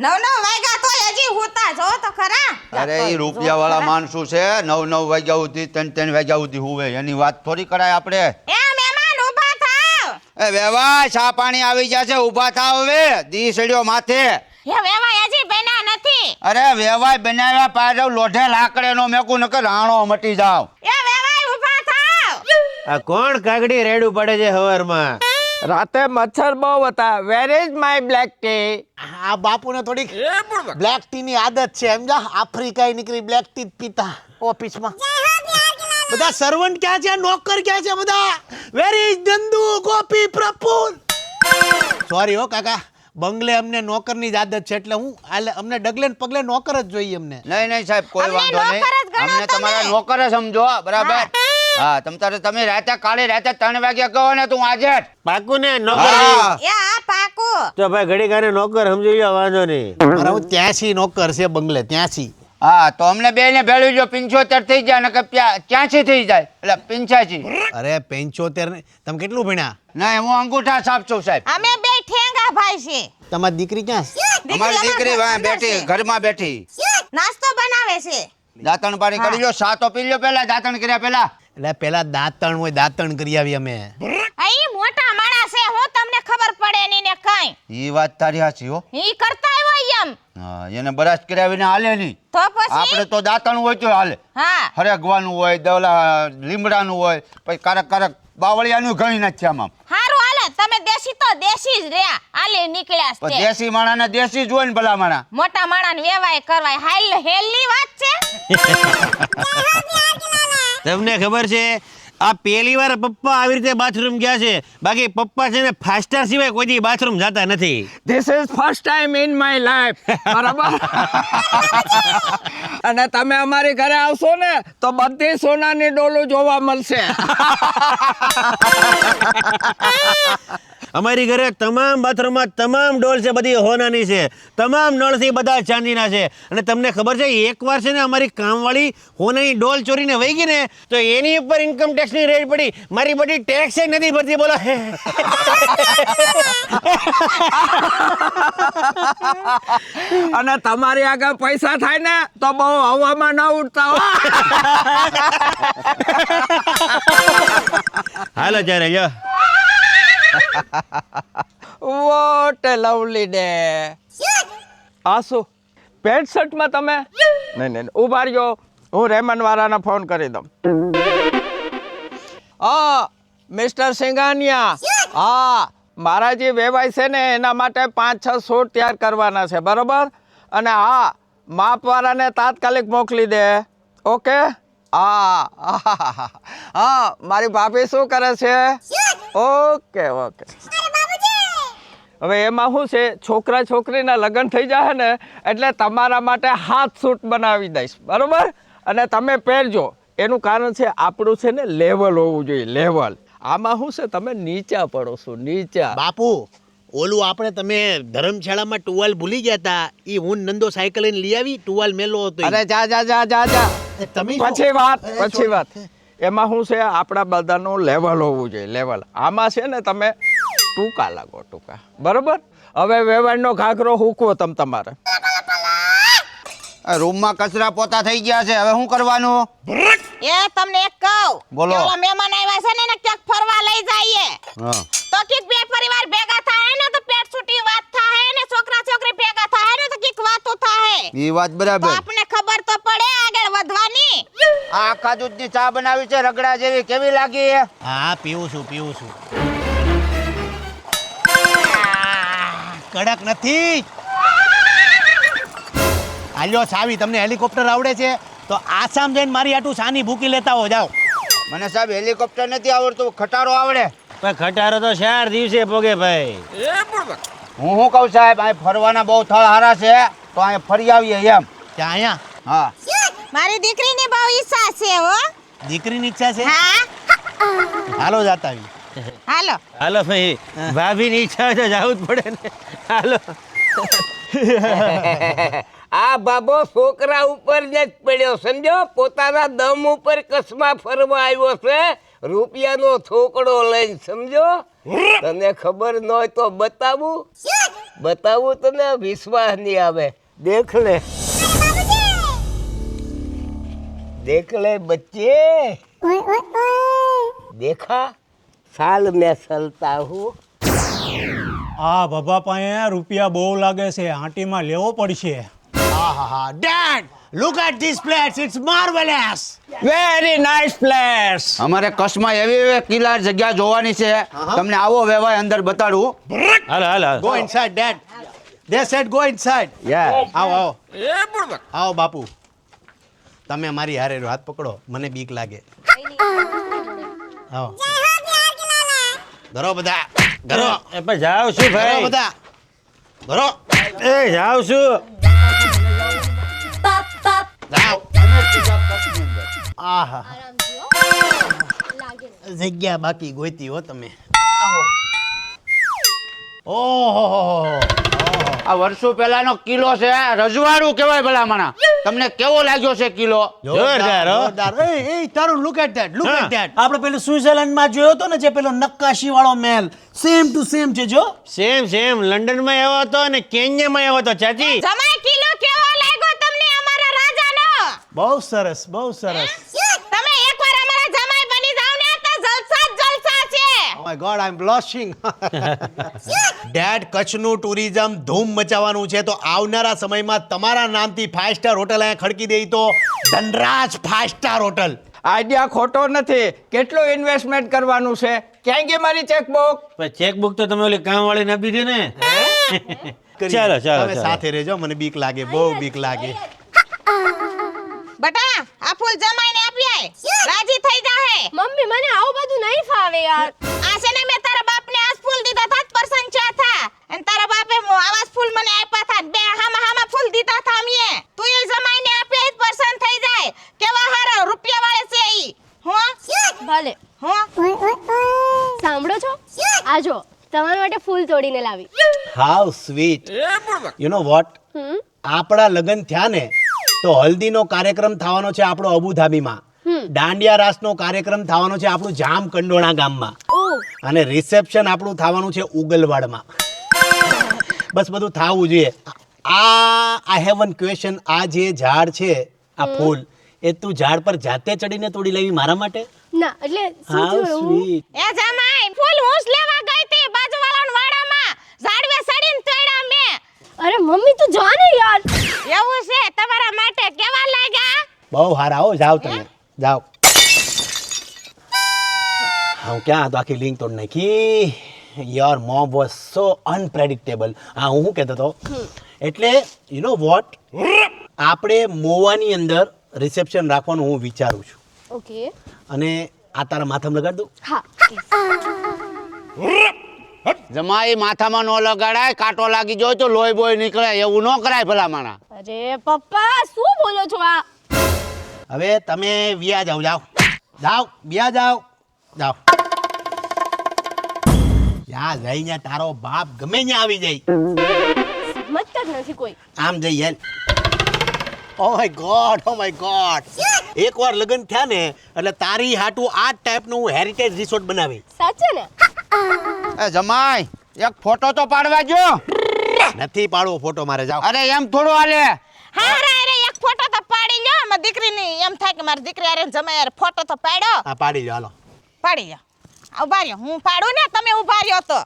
નવ નવ વાગ્યા તો હજી હોતા. જો તો ખરા. અરે એ રૂપિયા વાળા માણસો છે નવ નવ વાગ્યા સુધી ત્રણ ત્રણ વાગ્યા સુધી હુવે. એની વાત થોડી કરાય આપણે? એ મહેમાન ઊભા થાવ. એ વેવાય ચા પાણી આવી ગયા છે ઊભા થાવ હવે. દી સડ્યો માથે. એ વેવા હજી બન્યા નથી. અરે વેવાય બનાવ્યા પાડવ લોઢે લાકડે નો મેકુ નકર રાણો મટી જાવ. એ વેવા ઊભા થાવ. આ કોણ કાગડી રેડું પડે છે હવારમાં? રાતે મચ્છર બહુ હતા. Where is my black tea આ બાપુને થોડીક બ્લેક ટી ની આદત છે. એમ જા આફ્રિકાએ નીકળી બ્લેક ટી જ પીતા ઓફિસમાં. બધા સર્વન્ટ ક્યાં છે? નોકર ક્યાં છે બધા? Where is Nandu Gopi Praful? Sorry હો કાકા. બંગલે અમને નોકરની જ આદત છે એટલે હું આલે અમને ડગલે ને પગલે નોકર જ જોઈએ અમને. નહીં નહીં સાહેબ કોઈ વાંધો નહીં. અમને તમારા નોકર જ સમજો બરાબર. હા તમ તારે તમે રાતે કાલે રાતે ત્રણ વાગ્યા કહો ને તું આજે જ. પાકું ને નોકર હા. એ આ પાકું. તો ભાઈ ઘડી કાને નોકર સમજી લ્યો વાંધો નહીં. મારા હું ત્યાંસી નોકર છે બંગલે ત્યાંસી હા તો અમને બે ને ભેળવી જો પંચોતેર થઈ જાય ને ક્યાંથી થઈ જાય. એટલે પિંચાસી અરે પંચોતેર ને તમે કેટલું ભણ્યા ના હું અંગૂઠા સાફ છું સાહેબ. અમે બે ઠેંગા ભાઈ છે. તમારી દીકરી ક્યાં છે? અમારી દીકરી વાંહે બેઠી ઘરમાં બેઠી. નાસ્તો બનાવે છે. દાંતણ પાણી કરી લો સાતો પી લો પેલા દાંતણ કર્યા પેલા એટલે પેલા દાંતણ હોય દાંતણ કરી આવી અમે. અહીં મોટા માણસ છે હો તમને ખબર પડે નહીં ને કઈ. ઈ વાત તારી હાચી હો. ઈ કરતા આવ્યો એમ. હા એને બરાશ કર્યા વિના હાલે નહીં. તો પછી? આપણે તો દાંતણ હોય તો હાલે. હા. હરેગવાનું હોય દવલા લીમડાનું હોય પછી કારક કારક બાવળિયાનું ઘણી નથી આમાં હારું હાલે. તમે દેશી તો દેશી જ રહ્યા. હાલે નીકળ્યા છે. દેશી માણાને દેશી જ હોય ને ભલા માણા. મોટા માણસ વેવાય કરવાય. હાલ હેલની વાત છે? તમને ખબર છે, આ પહેલી વાર પપ્પા આવી રીતે બાથરૂમ ગયા છે. બાકી પપ્પા છે ને ફાસ્ટર સિવાય કોઈ દી બાથરૂમ જતા નથી. This is first time in my life બરાબર? અને તમે અમારી ઘરે આવશો ને, તો બધી સોનાની ડોલો જોવા મળશે. અમારી ઘરે તમામ બાથરૂમમાં તમામ ડોલ છે બધી હોનાની છે. તમામ નળથી બધા ચાંદીના છે. અને તમને ખબર છે એકવાર છે ને અમારી કામવાળી હોનાની ડોલ ચોરીને વહી ગઈ ને તો એની ઉપર ઇન્કમ ટેક્સની રેડ પડી. મારી બધી ટેક્સ નથી ભરતી બોલો. અને તમારી આગળ પૈસા થાય ને તો બહુ હવામાં ન ઉડતા હાલો જ્યારે જો વોટ લવલી ડે આ શું પેન્ટ શર્ટમાં તમે નહીં નહીં ઊભા રહ્યો. હું રેમન વાળાને ફોન કરી દઉં. હા મિસ્ટર સિંઘાનિયા. હા મારા જે વેવાય છે ને એના માટે પાંચ છ સૂટ તૈયાર કરવાના છે બરોબર? અને હા માપવાળાને તાત્કાલિક મોકલી દે. ઓકે હા હા મારી ભાભી શું કરે છે? Okay okay. હવે એમાં શું છે? છોકરા છોકરીના લગ્ન થઈ જાય ને એટલે તમારા માટે હાથ સૂટ બનાવી દઈશ. બરાબર? અને તમે પહેરજો. એનું કારણ છે આપણું છે ને લેવલ હોવું જોઈએ લેવલ. આમાં શું છે? તમે નીચા પડો છો નીચા. બાપુ ઓલું આપણે તમે ધર્મશાળામાં ટુવાલ ભૂલી ગયા હતા એ હું નંદો સાયકલ લઈને લઈ આવી ટુવાલ મેલો હતો અરે જા જા જા જા જા. તમે? પછી વાત પછી વાત. એમાં શું છે? આપણા બધાનું લેવલ હોવું જોઈએ લેવલ આમાં છે ને તમે ટૂંકા લાગો ટૂંકા. બરોબર? હવે વેવાણનો ઘાઘરો હૂકવો તમ તમારે. આ રૂમમાં કચરા પોતા થઈ ગયા છે. હવે શું કરવાનું? એ તમને એક કહું. બોલો. ઓલા મહેમાન આવ્યા છે ને એને ક્યાંક ફરવા લઈ જઈએ. હા. તો કે બે પરિવાર ભેગા થાય ને તો પેટ છૂટી વાત થાય ને છોકરા છોકરી ભેગા થાય ને તો કીક વાતો થાય એ વાત બરાબર. આપને ખબર તો પડે આગળ વધવાની. આ આખા દૂધની ચા બનાવી છે રગડા જેવી. કેવી લાગી હા પીવું છું પીવું છું. કડક નથી. હાલ્યો સાવી તમને હેલિકોપ્ટર આવડે છે? તો આસામ જઈને મારી આટું સાની ભૂકી લેતા હો જાઓ. મને સાહેબ હેલિકોપ્ટર નથી આવડતું ખટારો આવડે. પણ ખટારો તો ચાર દિવસે પોગે ભાઈ. હું શું કહું સાહેબ અહીં ફરવાના બહુ થળ હારા છે. તો અહીંયા ફરી આવીએ એમ. ત્યાં અહીંયા? હા. મારી દીકરીની બહુ ઈચ્છા છે હો. દીકરીની ઈચ્છા છે? હા. હાલો જાતા આવી હાલો. હાલો ભાઈ. ભાભીની ઈચ્છા હોય તો જવું જ પડે ને. હાલો. આ બાબો છોકરા ઉપર જ પડ્યો સમજો? પોતાના દમ ઉપર કસમાં ફરવા આવ્યો છે રૂપિયાનો થોકડો લઈને સમજો? તને ખબર ન હોય તો બતાવું. બતાવું તને વિશ્વાસ નહીં આવે. દેખ લે. દેખ લે બચ્ચે. દેખા. સાલ મેં સલતા હું. આ બાબા પાસે રૂપિયા બહુ લાગે છે. આંટીમાં લેવો પડશે. આહાહા dad look at this plates it's marvellous very nice place અમારે કચ્છમાં એવી એવી કિલ્લા જગ્યા જોવાની છે. તમને આવો વ્યવહાર અંદર બતાડું. હાલ હાલ હાલ. Go inside dad they said go inside yeah આવો આવો. આવો બાપુ. તમે મારી હારે રહ્યો, હાથ પકડો. મને બીક લાગે. આવો. ધરો બધા. ધરો. એ પણ જાવ છું ધરો ભાઈ? બધા. ધરો. એ જાવ છું આહા. જગ્યા બાકી ગોતી હો તમે. ઓહો આ વર્ષો પહેલાનો કિલ્લો છે રજવાડું કહેવાય ભલા માણા તમને કેવો લાગ્યો છે કિલ્લો જોરદાર, જોરદાર. એ એ તારું look at that look at that આપણે પેલું સ્વિટ્ઝરલેન્ડમાં જોયો તો ને જે પેલો નક્કાશી વાળો મહેલ. સેમ ટુ સેમ છે જો. સેમ સેમ લંડનમાં આવ્યો હતો અને કેન્યામાં આવ્યો હતો ચાચી. જમાઈ કિલો બહુ સરસ બહુ સરસ. તમે એકવાર અમારા જમાઈ બની જાવ ને તો જલસા જ જલસા છે. ઓ my god I am blushing dad કચ્છનું ટુરિઝમ ધૂમ મચાવવાનું છે તો આવનારા સમયમાં તમારા નામથી ફાઇવ સ્ટાર હોટલ અહીંયા ખડકી દઈ તો Dhanraj five star hotel idea ખોટો નથી. કેટલું ઇન્વેસ્ટમેન્ટ કરવાનું છે? ક્યાં ગઈ મારી ચેકબુક પણ ચેકબુક તો તમે ઓલી કામવાળીને આપી દે ને? ચાલો ચાલો તમે ચાલો. સાથે રહેજો મને બીક લાગે બહુ બીક લાગે. બટા આ ફૂલ જમાઈને આપી આય. રાજી થઈ જાહે. મમ્મી મને આવું બધું નહીં ફાવે યાર. આ છે ને મેં તારા બાપને આ ફૂલ દીધા હતા પરસન ચા થા. અને તારા બાપે મો- આવા ફૂલ મને આપ્યા થા. બે હામા હામા ફૂલ દીધા થા અમીએ. તું એ જમાઈને આપી જ પરસન થઈ જાય. કેવા હારા રૂપિયા વાળે છે ઈ. હો? ભલે. હો? સાંભળો છો? આજો જો તમારા માટે ફૂલ તોડીને લાવી. How sweet you know what આપણા લગ્ન થયા ને તો હલ્દીનો કાર્યક્રમ થવાનો છે આપણો અબુધાબીમાં. દાંડિયા રાસનો કાર્યક્રમ થવાનો છે આપણું જામ કંડોણા ગામમાં. અને રિસેપ્શન આપણું થવાનું છે ઉગલવાડમાં. બસ બધું થવું જોઈએ. આ આઈ હેવ વન ક્વેશ્ચન આ જે ઝાડ છે આ ફૂલ એ તું ઝાડ પર જાતે ચડીને તોડી લેવી મારા માટે? ના એટલે શું થયું? એ જમાઈ ફૂલ હું લેવા ગઈ હતી બાજુવાળાના વાડામાં. ઝાડવે સડીને તોડ્યા મે. અરે મમ્મી તું જા ને યાર. એવું છે? તમારા માટે કેવા લાગ્યા? બહુ સારા હો જાઓ તમે. જાઓ. હું ક્યાં હતો આખી લિંક તોડ નાખી? Your mom was so unpredictable હા હું શું કહેતો હતો? એટલે યુ નો વોટ આપણે મોવાની અંદર રિસેપ્શન રાખવાનું હું વિચારું છું. ઓકે અને આ તારા માથામાં લગાડ દઉં? હા. જમાઈ માથામાં ન લગાડાય કાંટો લાગી જાય તો લોહી બોય નીકળે એવું ન કરાય ભલા માણા અરે પપ્પા શું બોલો છો આ? હવે તમે વ્યા જાઓ જાઓ જાઓ વ્યા જાઓ જાઓ ત્યાં જઈને તારો બાપ ગમે ત્યાં આવી જાય. મત જ નથી કોઈ. આમ જઈ હેલ. Oh my god oh my god એકવાર લગ્ન થયા ને એટલે તારી હાટું આ ટાઈપનું હું હેરિટેજ રિસોર્ટ બનાવી. સાચે ને? એ જમાઈ એક ફોટો તો પાડવા જો નથી પાડવો ફોટો મારે જાઓ. અરે એમ થોડો હાલે. હા રે રે એક ફોટો તો પાડી લ્યો. મારી દીકરીની એમ થાય કે મારી દીકરી અરે જમાય હારે ફોટો તો પાડ્યો. હા પાડી જાઓ હાલો. પાડી લ્યો. ઊભા રહ્યો. હું પાડું ને તમે ઊભા રહ્યો તો.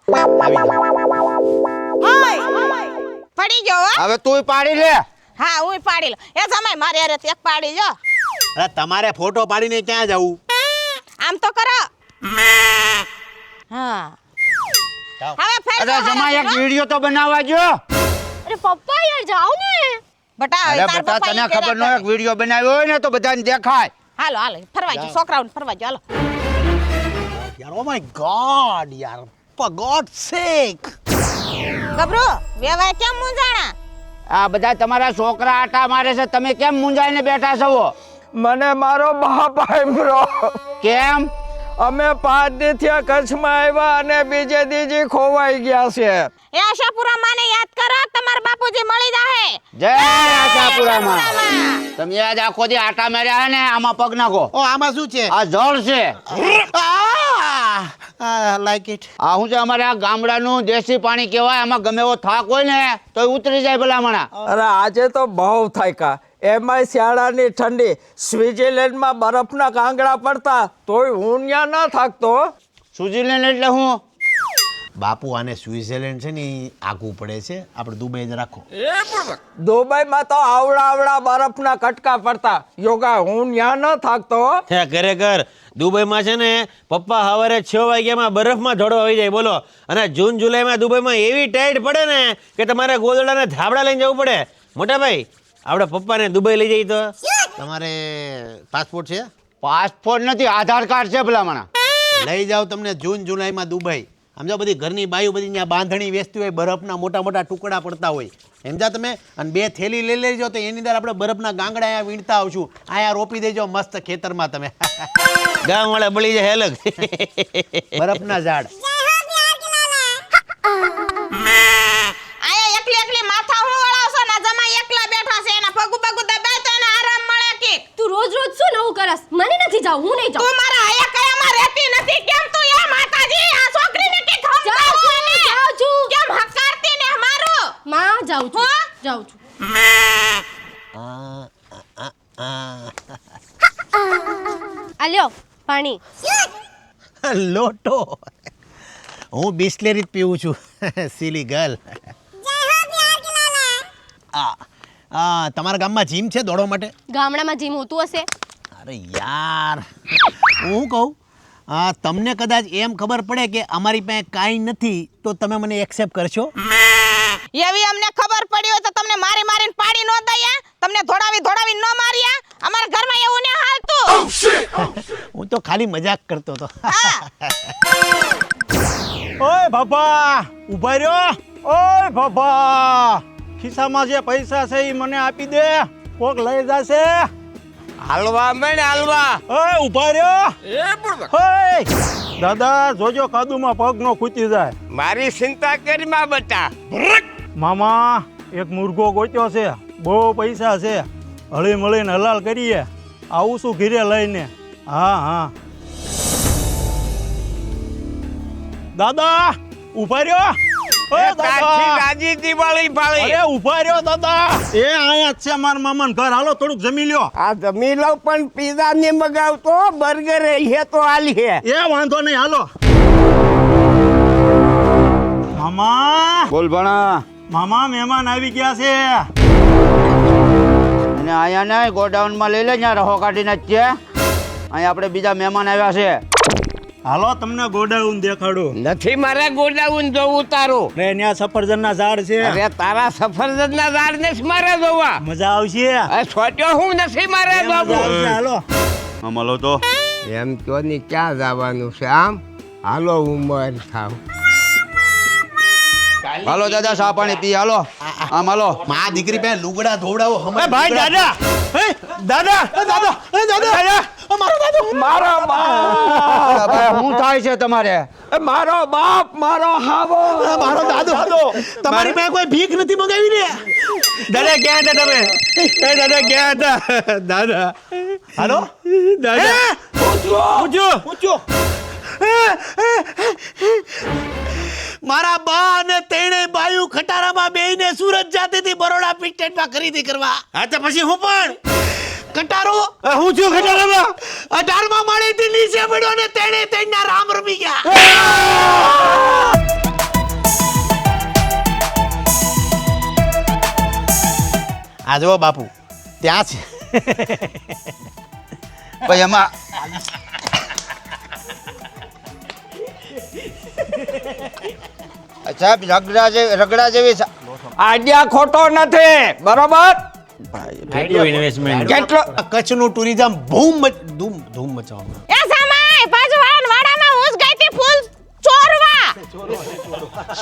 પડી ગયો હો. હવે તું પાડી લે. હા હું પાડી લો એ જમાય મારે હારે એક પાડી લ્યો. અરે તમારે ફોટો પાડીને ક્યાં જવું? આમ તો કરો. હા. હવે ફેર અરે જમા એક વિડિયો તો બનાવવા જો અરે પપ્પા યાર જાઓ ને. બટા અરે તાર બેટા તને ખબર ન એક વિડિયો બનાવ્યો હોય ને તો બધાને દેખાય. હાલો હાલો ફરવા જો છોકરાઓને ફરવા જો હાલો. યાર ઓ માય ગોડ યાર ફોર ગોડ સેક ગબરો વેવા કેમ મૂંઝાણા? આ બધા તમારા છોકરા આટા મારે છે તમે કેમ મૂંઝાઈને બેઠા છો? મને મારો બાપ આંબરો કેમ? અમે પાંચ દીથી કચ્છમાં આવ્યા અને બીજે દીજી ખોવાઈ ગયા છે. એ આશાપુરા માને યાદ કરો તમારા બાપુજી મળી જાહે. જય આશાપુરા માં તમે આજ આખો દી આટા માર્યા હે ને આમાં પગ નાખો. ઓ આમાં શું છે? આ જળ છે. આ! લાઈક ઇટ આ હું છે અમારે આ ગામડાનું દેશી પાણી કહેવાય આમાં ગમે એવો થાક હોય ને તો ઉતરી જાય ભલામણા. અરે આજે તો બહુ થાક્યા. એમાંય શિયાળાની ઠંડી. સ્વિટ્ઝરલેન્ડમાં બરફના કાંગડા પડતા તોય હું ત્યાં ન થાકતો. સ્વિટ્ઝરલેન્ડ એટલે હું? બાપુ આને સ્વિટ્ઝરલેન્ડ છે ને આગું પડે છે. આપણે દુબઈ જ રાખો દુબઈમાં તો આવડા આવડા બરફના કટકા પડતા. યોગા હું ત્યાં ન થાકતો. હે ખરેખર. દુબઈમાં છે ને પપ્પા સવારે છ વાગ્યામાં બરફમાં ધોડો આવી જાય બોલો. અને જૂન જુલાઈમાં દુબઈમાં એવી ટાઈટ પડે ને કે તમારે ગોદડાને ધાબડા લઈને જવું પડે. મોટા ભાઈ આપણે પપ્પાને દુબઈ લઈ જઈએ તો? તમારે પાસપોર્ટ છે? પાસપોર્ટ નથી આધાર કાર્ડ છે ભલામણા. લઈ જાઓ તમને જૂન જુલાઈમાં દુબઈ. સમજો બધી ઘરની બાયું બધી ત્યાં બાંધણી વેચતી હોય બરફના મોટા મોટા ટુકડા પડતા હોય. સમજા તમે? અને બે થેલી લઈ લેજો તો એની અંદર આપણે બરફના ગાંગડા અહીંયા વીણતા આવશું. અહીંયા રોપી દેજો મસ્ત ખેતરમાં તમે. ગામ વાળા બળી જાય અલગ. બરફના ઝાડ આયા એકલી એકલી માથા હું વળાવશો ને જમાઈ એકલા બેઠા છે એના પગુ પગુ દબાય તો એને આરામ મળે કે તું રોજ રોજ શું નવું કરસ મને નથી જાવ હું નહીં તું જાઉં મારા આયા કયામાં રહેતી નથી. કેમ તું એ માતાજી? આ છોકરીને કે જાઉં ખમતાવો છું, ને જાઉં છું. કેમ હકારતી ને મારો માં જાઉં છું હા? જાઉં છું. આ લ્યો પાણી. લોટો. હું બિસ્લેરી જ પીવું છું. સિલી ગર્લ તમારા ગામમાં જીમ છે દોડવા માટે? ગામડામાં જીમ હોતું હશે. અરે યાર હું કહું આ તમને કદાચ એમ ખબર પડે કે અમારી પાસે કાંઈ નથી તો તમે મને એક્સેપ્ટ કરશો? એવી અમને ખબર પડી હોય તો તમને મારી મારીને પાડી નો દયા તમને ધોડાવી ધોડાવી ન માર્યા અમારા ઘરમાં એવું ને હાલતું? હું તો ખાલી મજાક કરતો હતો. હા. ઓય બાપા ઊભા રહ્યો? ઓય બાપા ખિસ્સામાં જે પૈસા છે એ મને આપી દે. કોક લઈ જશે? હાલવા મેં હાલવા. ઓય ઊભા રહ્યો. એ પણ ઓય દાદા જોજો કાદુમાં પગ નો ખૂતી જાય. મારી ચિંતા કરી માં બટા. મામા એક મુર્ગો ગોત્યો છે. બહુ પૈસા છે. હળી મળીને હલાલ કરીએ. આવું શું ઘીરે લઈને? હા હા. દાદા ઊભા રહ્યો. ઓય કાઠી દાદા. રાજી દિવાળી ભાળી. અરે ઊભા રહ્યો દાદા. એ અહીંયા જ છે મારા મામાનું ઘર. હાલો થોડુંક જમી લ્યો. આ જમી લઉં પણ પીઝા ને મગાવતો બર્ગર હે તો આલી હે એ વાંધો નહીં હાલો. મામા. બોલ મામા મહેમાન આવી ગયા છે. અને અહીંયા ને ગોડાઉનમાં લઈ લે ત્યાં રહો કાઢીને જ છે. અહીંયા આપણે બીજા મહેમાન આવ્યા છે. હાલો તમને ગોડાઉન દેખાડું. નથી મારે ગોડાઉન જોવું તારું રે ન્યા સફરજનના ઝાડ છે. અરે તારા સફરજન ના ઝાડ ને મારે જોવા. મજા આવશે. આ છોટ્યો હું નથી મારે જોવું. હાલો. અમાલો તો. એમ તો ની ક્યાં જવાનું છે આમ? હાલો ઉમર થાવ. હાલો દાદા સા પાણી પી હાલો. આમ હાલો મા દીકરી પે લુગડા ધોવડાવો હમણાં ભાઈ દાદા! એ દાદા! એ દાદા! એ દાદા! મારો દાદો મારો બાપ. શું થાય છે તમારે? મારો બાપ મારો હાવો. મારો દાદો. તમારી પાસે કોઈ ભીખ નથી મંગાવી ને દાદા ક્યાં હતા તમે? એ દાદા ક્યાં હતા? દાદા. હાલો? દાદા. પૂછો. પૂછો. મારા બા અને તેણે બાયુ ખટારામાં બેહીને સુરત જાતી હતી બરોડા પિસ્ટેટમાં ખરીદી કરવા. હા તો પછી હું પણ? કટારો હું છું ખટારામાં? અઢારમા માળેથી નીચે પડ્યો ને તેણે તેના રામ રમી ગયા. આ જુઓ બાપુ ત્યાં છે. ભાઈ એમાં અચ્છા રગડા જેવી રગડા જેવી આઈડિયા ખોટો નથી બરોબર? કેટલું ઇન્વેસ્ટમેન્ટ કેટલો કચ્છનું ટુરિઝમ ધૂમ મચ- ધૂમ ધૂમ મચાવવામાં એ સામાય પાછું વાળાને વાડામાં હું જ ગઈ તી ફૂલ ચોરવા.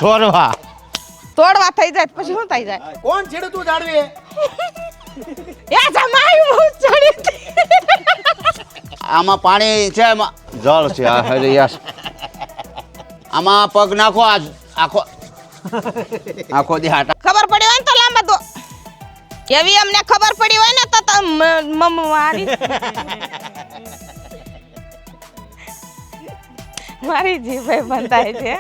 ચોરવા. તોડવા થઈ જાય પછી શું થઈ જાય? કોણ છેડે તું જાળવે? એ જમાઈ હું ચડી આમાં પાણી છે એમાં જળ છે આ યસ આમાં પગ નાખો આ આખો આખો દી હાટા ખબર પડી હોય ને તો લાંબા દો. એવી અમને ખબર પડી હોય ને તો મારી મારી જીભે બંધાય છે.